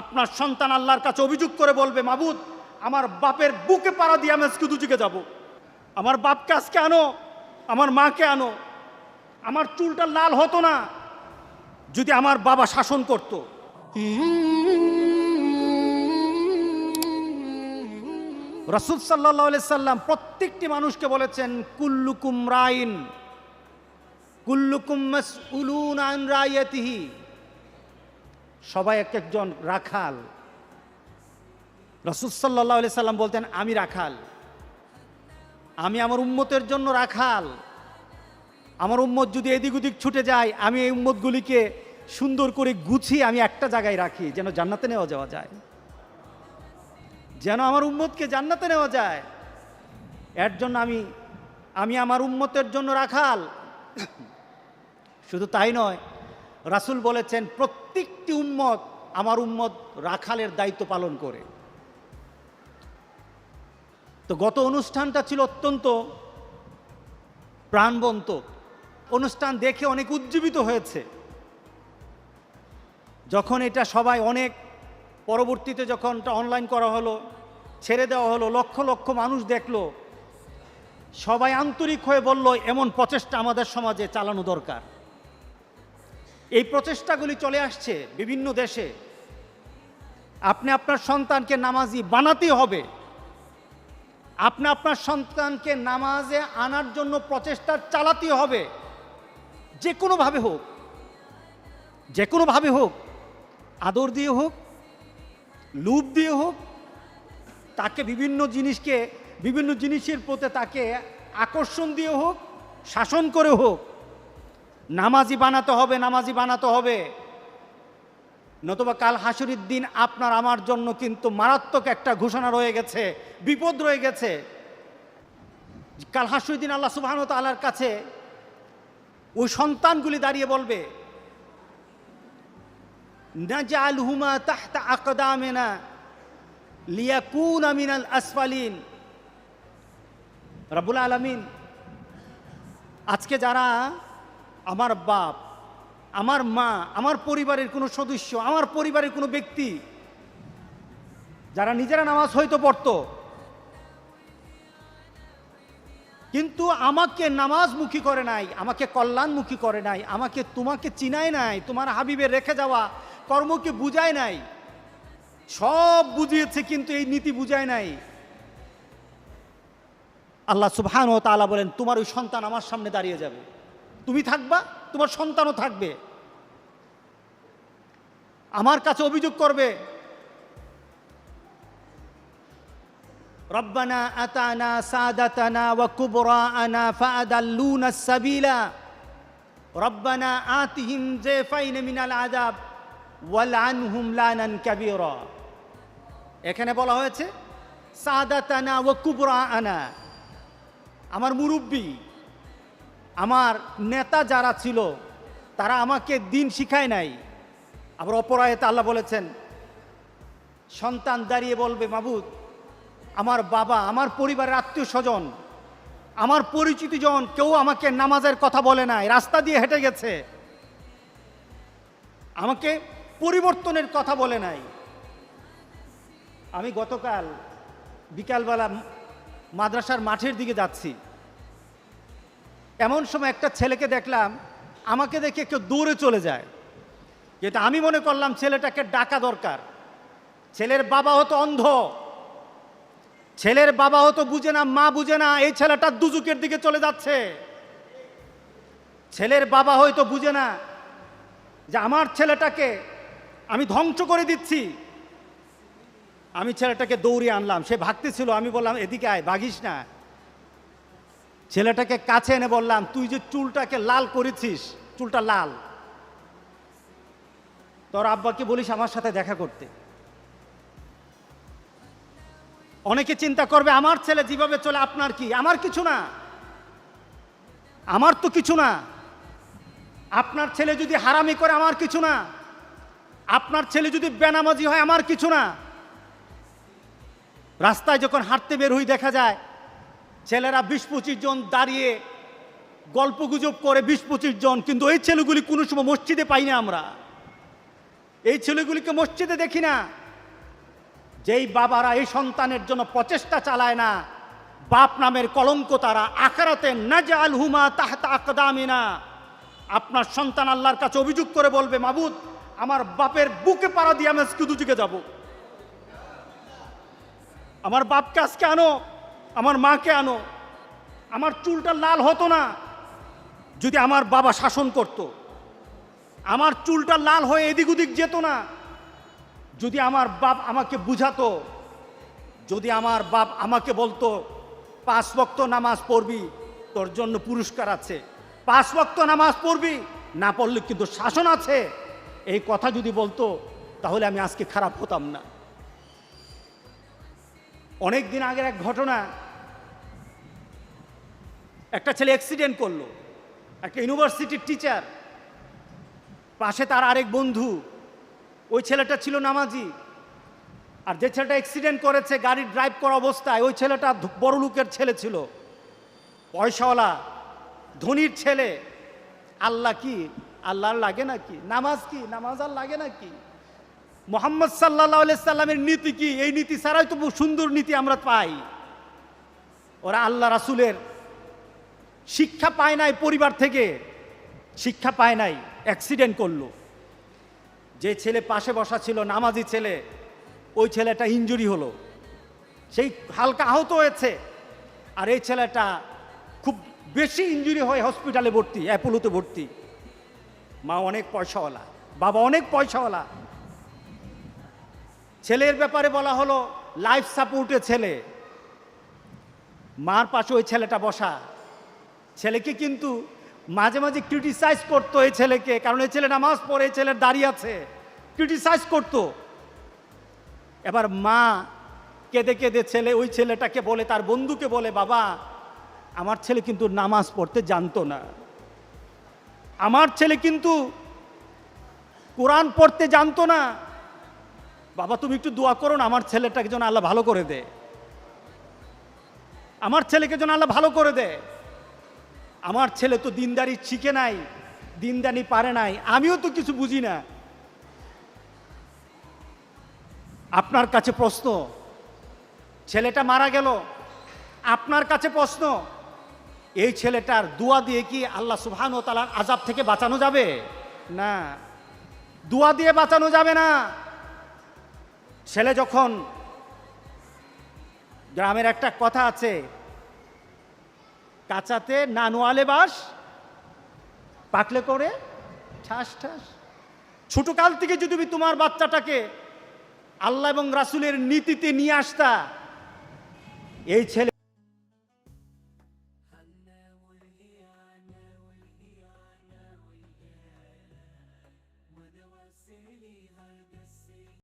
আপনার সন্তান আল্লাহর কাছে অভিযোগ করে বলবে, মাবুদ, আমার বাপের বুকে পাড়া দিয়ে আমি আজকে দুদিকে যাব। আমার বাপকে আজকে আনো, আমার মাকে আনো। আমার চুলটা লাল হতো না যদি আমার বাবা শাসন করত। রসুল সাল্লাহ সাল্লাম প্রত্যেকটি মানুষকে বলেছেন, কুল্লুকুম রাইন, কুল্লুকুম মাসউলুন আন রায়াতিহি সবাই এক একজন রাখাল। রসুল সাল্লাহ সাল্লাম বলতেন, আমি রাখাল। আমি আমার উম্মতের জন্য রাখাল। আমার উম্মত যদি এদিক ওদিক ছুটে যায়, আমি এই উম্মতগুলিকে সুন্দর করে গুছিয়ে আমি একটা জায়গায় রাখি, যেন জান্নাতে নেওয়া যাওয়া যায়। যেন আমার উম্মতকে জান্নাতে নেওয়া যায়। এর জন্য আমি আমি আমার উম্মতের জন্য রাখাল। শুধু তাই নয় রাসূল বলেছেন, প্রত্যেকটি উম্মত আমার উম্মত রাখালের দায়িত্ব পালন করে। তো গত অনুষ্ঠানটা ছিল অত্যন্ত প্রাণবন্ত। অনুষ্ঠান দেখে অনেক উজ্জীবিত হয়েছে। যখন এটা সবাই অনেক পরবর্তীতে যখন অনলাইন করা হলো, ছেড়ে দেওয়া হলো, লক্ষ লক্ষ মানুষ দেখল, সবাই আন্তরিক হয়ে বলল, এমন প্রচেষ্টা আমাদের সমাজে চালানো দরকার। এই প্রচেষ্টাগুলি চলে আসছে বিভিন্ন দেশে। আপনি আপনার সন্তানকে নামাজি বানাতে হবে। আপনি আপনার সন্তানকে নামাজে আনার জন্য প্রচেষ্টা চালাতে হবে। যে কোনোভাবে হোক, যে কোনোভাবে হোক, আদর দিয়ে হোক লুপ দিয়ে হোক, তাকে বিভিন্ন জিনিসকে, বিভিন্ন জিনিসের প্রতি তাকে আকর্ষণ দিয়ে হোক, শাসন করে হোক নামাজি বানাতে হবে, নামাজি বানাতে হবে। নতুবা কাল হাসুরির দিন আপনার আমার জন্য কিন্তু মারাত্মক একটা ঘোষণা রয়ে গেছে, বিপদ রয়ে গেছে। কাল হাসুরির দিন আল্লাহ সুবাহন তালার কাছে ওই সন্তানগুলি দাঁড়িয়ে বলবে আসফালিন। আজকে যারা আমার বাপ, আমার মা, আমার পরিবারের কোনো সদস্য, আমার পরিবারের কোনো ব্যক্তি, যারা নিজেরা নামাজ হয়তো পড়তো, কিন্তু আমাকে নামাজমুখী করে নাই, আমাকে কল্যাণমুখী করে নাই, আমাকে তোমাকে চিনায় নাই, তোমার হাবিবের রেখে যাওয়া কর্মকে বুঝায় নাই, সব বুঝিয়েছে কিন্তু এই নীতি বুঝায় নাই। আল্লাহ সুবহান ও তাআলা বলেন, তোমার ওই সন্তান আমার সামনে দাঁড়িয়ে যাবে। তুমি থাকবা, তোমার সন্তানও থাকবে। আমার কাছে অভিযোগ করবে, রব্বানা আতানা সাদাতানা ওয়া কুবরাআনা ফাআদাল্লুনা সাবিলা। রব্বানা আতিহিম জাফাইন মিনাল আযাব ওয়াল আনহুম লানান কাবীরা। এখানে বলা হয়েছে, সাদাতানা ওয়া আনা আমার মুরব্বী আমার নেতা যারা ছিল, তারা আমাকে দিন শিখায় নাই। আবার অপরায়তে আল্লাহ বলেছেন, সন্তান দাঁড়িয়ে বলবে, মাবুদ, আমার বাবা, আমার পরিবারের আত্মীয় স্বজন, আমার পরিচিত জন, কেউ আমাকে নামাজের কথা বলে নাই, রাস্তা দিয়ে হেঁটে গেছে। আমাকে পরিবর্তনের কথা বলে নাই। আমি গতকাল বিকালবেলা মাদ্রাসার মাঠের দিকে যাচ্ছি। এমন সময় একটা ছেলেকে দেখলাম, আমাকে দেখে কেউ দৌড়ে চলে যায়। যেটা আমি মনে করলাম ছেলেটাকে ডাকা দরকার। ছেলের বাবা হতো অন্ধ। ছেলের বাবা হতো বুঝে না, মা বুঝে না, এই ছেলেটা দুজুকের দিকে চলে যাচ্ছে। ছেলের বাবা হয়তো বুঝে না যে আমার ছেলেটাকে আমি ধ্বংস করে দিচ্ছি। আমি ছেলেটাকে দৌড়িয়ে আনলাম। সে ভাগতেছিল, আমি বললাম, এদিকে আয়, ভাগিস না। ছেলেটাকে কাছে এনে বললাম, তুই যে চুলটাকে লাল করেছিস, চুলটা লাল। তোর আব্বাকে বলিস আমার সাথে দেখা করতে। অনেকে চিন্তা করবে, আমার ছেলে যেভাবে চলে, আপনার কি? আমার কিছু না। আমার তো কিছু না। আপনার ছেলে যদি হারামি করে, আমার কিছু না। আপনার ছেলে যদি বেনামাজি হয়, আমার কিছু না। রাস্তায় যখন হাঁটতে বের হই, দেখা যায় ছেলেরা বিশ পঁচিশ জন দাঁড়িয়ে গল্প গুজব করে বিশ পঁচিশ জন, কিন্তু এই ছেলেগুলি কোনো সময় মসজিদে পাই না আমরা। এই ছেলেগুলিকে মসজিদে দেখি না। যেই বাবারা এই সন্তানের জন্য প্রচেষ্টা চালায় না, বাপ নামের কলঙ্ক তারা আখারাতে নাজাল হুমা তাহতা আকদামিনা। আপনার সন্তান আল্লাহর কাছে অভিযোগ করে বলবে, মাবুদ, আমার বাপের বুকে পাড়া দিয়ে আমি আজকে দুযুগে যাব। আমার বাপকে আজকে আনো। আমার মাকে আনো। আমার চুলটা লাল হতো না যদি আমার বাবা শাসন করত। আমার চুলটা লাল হয়ে এদিক ওদিক যেত না যদি আমার বাপ আমাকে বুঝাতো। যদি আমার বাপ আমাকে বলতো, পাঁচ বক্ত নামাজ পড়বি, তোর জন্য পুরস্কার আছে। পাঁচ বক্ত নামাজ পড়বি, না পড়লে কিন্তু শাসন আছে। এই কথা যদি বলতো, তাহলে আমি আজকে খারাপ হতাম না। অনেক দিন আগের এক ঘটনা একটা ছেলে অ্যাক্সিডেন্ট করল, একটা ইউনিভার্সিটির টিচার পাশে তার আরেক বন্ধু, ওই ছেলেটা ছিল নামাজি, আর যে ছেলেটা অ্যাক্সিডেন্ট করেছে, গাড়ি ড্রাইভ করা অবস্থায়, ওই ছেলেটা বড় লোকের ছেলে ছিল। পয়সাওয়ালা, ধনির ছেলে, আল্লাহ কি? আল্লাহর লাগে নাকি? নামাজ কি? নামাজ আর লাগে নাকি? মোহাম্মদ সাল্লাহ সাল্লামের নীতি কি? এই নীতি ছাড়াই তো সুন্দর নীতি আমরা পাই। ওরা আল্লাহ রাসুলের শিক্ষা পায় নাই পরিবার থেকে, শিক্ষা পায় নাই অ্যাক্সিডেন্ট করল। যে ছেলে পাশে বসা ছিল, নামাজি ছেলে, ওই ছেলেটা ইঞ্জুরি হলো। সেই হালকা আহত হয়েছে। আর এই ছেলেটা খুব বেশি ইঞ্জুরি হয়ে হসপিটালে ভর্তি, অ্যাপোলোতে ভর্তি। মা অনেক পয়সাওয়ালা, বাবা অনেক পয়সাওয়ালা। ছেলের ব্যাপারে বলা হলো লাইফ সাপোর্টে ছেলে। মার পাশে ওই ছেলেটা বসা। ছেলেকে কিন্তু মাঝে মাঝে ক্রিটিসাইজ করতো এই ছেলেকে, কারণ এই ছেলে নামাজ পড়ে, এই ছেলের দাঁড়িয়ে আছে। ক্রিটিসাইজ করতো। এবার মা কেঁদে কেঁদে ছেলে, ওই ছেলেটাকে বলে, তার বন্ধুকে বলে, বাবা, আমার ছেলে কিন্তু নামাজ পড়তে জানতো না। আমার ছেলে কিন্তু কোরআন পড়তে জানতো না। বাবা, তুমি একটু দোয়া করো না, আমার ছেলেটাকে যেন আল্লাহ ভালো করে দে। আমার ছেলেকে যেন আল্লাহ ভালো করে দে। আমার ছেলে তো দিনদারি শিখে নাই, দিনদানি পারে নাই, আমিও তো কিছু বুঝি না। আপনার কাছে প্রশ্ন, ছেলেটা মারা গেল, আপনার কাছে প্রশ্ন, এই ছেলেটার দোয়া দিয়ে কি আল্লাহ সুবহান ও তালার আজাব থেকে বাঁচানো যাবে? না, দোয়া দিয়ে বাঁচানো যাবে না। ছেলে যখন গ্রামের একটা কথা আছে কাঁচাতে না নোয়ালে বাস, পাকলে করে ঠাস ঠাস। ছোটকাল থেকে যদি তুমি তোমার বাচ্চাটাকে আল্লাহ এবং রাসুলের নীতিতে নিয়ে আসতা, এই ছেলে